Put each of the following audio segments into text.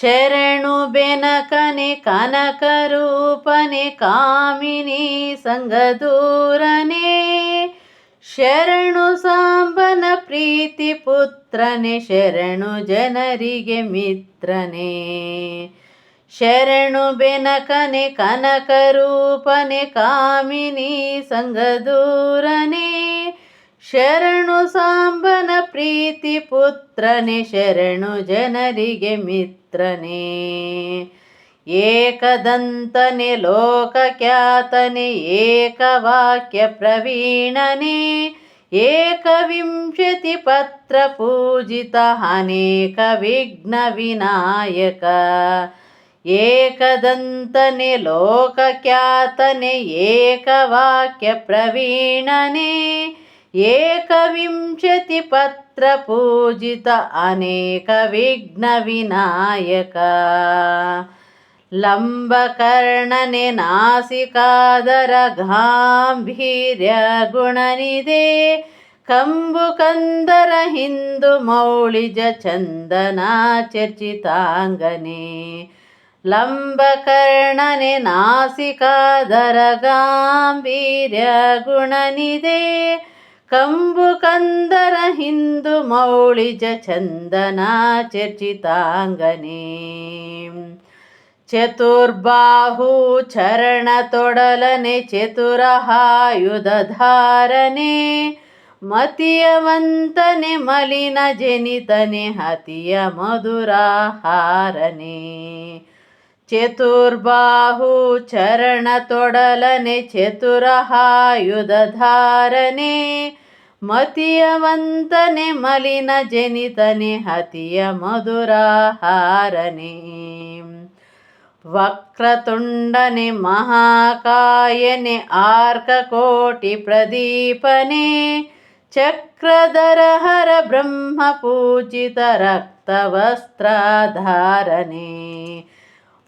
ಶರಣು ಬೆನಕನೆ ಕನಕ ರೂಪನೆ ಕಾಮಿನಿ ಸಂಗದೂರನೆ ಶರಣು ಸಾಂಬನ ಪ್ರೀತಿ ಪುತ್ರನೆ, ಶರಣು ಜನರಿಗೆ ಮಿತ್ರನೇ. ಶರಣು ಬೆನಕನೆ ಕನಕ ರೂಪನೆ ಕಾಮಿನಿ ಸಂಗದೂರನೆ ಶರಣು ಸಾಂಬನ ಪ್ರೀತಿ ಪುತ್ರನೆ ಶರಣು ಜನರಿಗೆ ಮಿತ್ರನೇ ಏಕದಂತನೆ ಲೋಕಖ್ಯಾತನೆ ಏಕವಾಕ್ಯ ಪ್ರವೀಣನೆ ಏಕವಿಂಶತಿ ಪತ್ರ ಪೂಜಿತ ಅನೇಕ ವಿಘ್ನ ವಿನಾಯಕ ಏಕದಂತನೆ ಲೋಕಖ್ಯಾತನೆ ಏಕವಾಕ್ಯ ಪ್ರವೀಣನೆ ಏಕವಿಂಶತಿ ಪತ್ರ ಪೂಜಿತ ಅನೇಕ ವಿಘ್ನ ವಿನಾಯಕ. ಲಂಬಕರ್ಣನೆ ನಾಸಿಕಾದರ ಗಾಂಭೀರ್ಯ ಗುಣನಿದೆ. ಕಂಬು ಕಂದರ ಹಿಂದು ಮೌಳಿಜ ಚಂದನ ಚರ್ಚಿತಾಂಗನೆ. ಲಂಬಕರ್ಣನೆ ನಾಸಿಕಾದರ ಗಾಂಭೀರ್ಯ ಗುಣನಿದೆ. ಕಂಬು ಕಂದರ ಹಿಂದು ಮೌಳಿಜ ಚಂದನ ಚರ್ಚಿತಾಂಗನೇ. ಚತುರ್ಬಾಹು ಚರಣ ತೊಡಲನೆ ಚತುರಹಾಯುಧಾರನೆ ಮತಿಯವಂತನೆ ಮಲಿನ ಜನಿತನೆ ಹತಿಯ ಮಧುರಾಹಾರನೆ ಚತುರ್ಬಾಹು ಚರಣ ತೊಡಲನೆ ಚತುರಹಾಯುಧಾರನೆ ಮತಿಯವಂತನೆ ಮಲಿನ ಜನಿತನೆ ಹತಿಯ ಮಧುರಹಾರನೆ ವಕ್ರತುಂಡನೆ ಮಹಾಕಾಯನೆ ಆರ್ಕಕೋಟಿ ಪ್ರದೀಪನೆ ಚಕ್ರಧರ ಹರ ಬ್ರಹ್ಮ ಪೂಜಿತ ರಕ್ತವಸ್ತ್ರಧಾರನೆ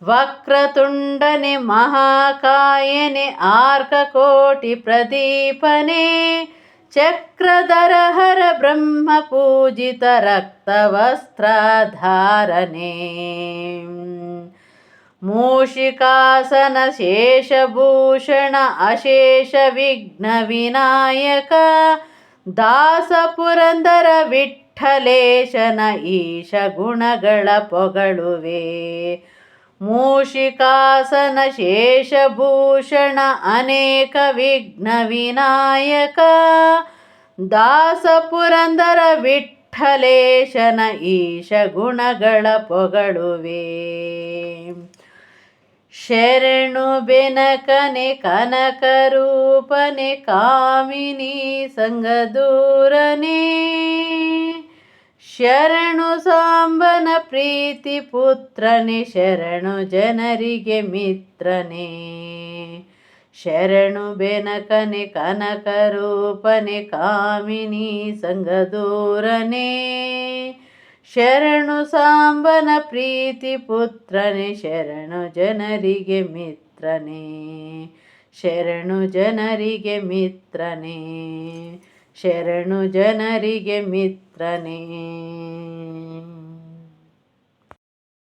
ವಕ್ರತುಂಡನೆ ಮಹಾಕಾಯನೆ ಆರ್ಕಕೋಟಿ ಪ್ರದೀಪನೆ, ಚಕ್ರಧರಹರ ಬ್ರಹ್ಮ ಪೂಜಿತ ರಕ್ತವಸ್ತ್ರಧಾರನೆ ಮೂಷಿಕಾಸನ ಶೇಷಭೂಷಣ ಅಶೇಷ ವಿಘ್ನ ವಿನಾಯಕ ದಾಸ ಪುರಂದರ ವಿಠ್ಠಲೇಶನ ಈಶ ಗುಣಗಳ ಪೊಗಳುವೆ. ಮೂಷಿಕಾಸನ ಶೇಷಭೂಷಣ ಅನೇಕ ವಿಘ್ನ ವಿನಾಯಕ. ದಾಸ ಪುರಂದರ ವಿಠ್ಠಲೇಶನ ಈಶ ಗುಣಗಳ ಪೊಗಳುವೆ. ಶರಣು ಬೆನಕನೆ ಕನಕ ರೂಪನೆ ಕಾಮಿನಿ ಸಂಗದೂರನೆ ಶರಣು ಸಾಂಬನ ಪ್ರೀತಿ ಪುತ್ರನೇ, ಶರಣು ಜನರಿಗೆ ಮಿತ್ರನೇ. ಶರಣು ಬೆನಕನೆ, ಕನಕ ರೂಪನೆ, ಕಾಮಿನಿ ಸಂಗದೂರನೇ ಶರಣು ಸಾಂಬನ ಪ್ರೀತಿ ಪುತ್ರನೇ, ಶರಣು ಜನರಿಗೆ ಮಿತ್ರನೇ. ಶರಣು ಜನರಿಗೆ ಮಿತ್ರನೇ. ಶರಣು ಜನರಿಗೆ ಮಿತ್ರನೇ.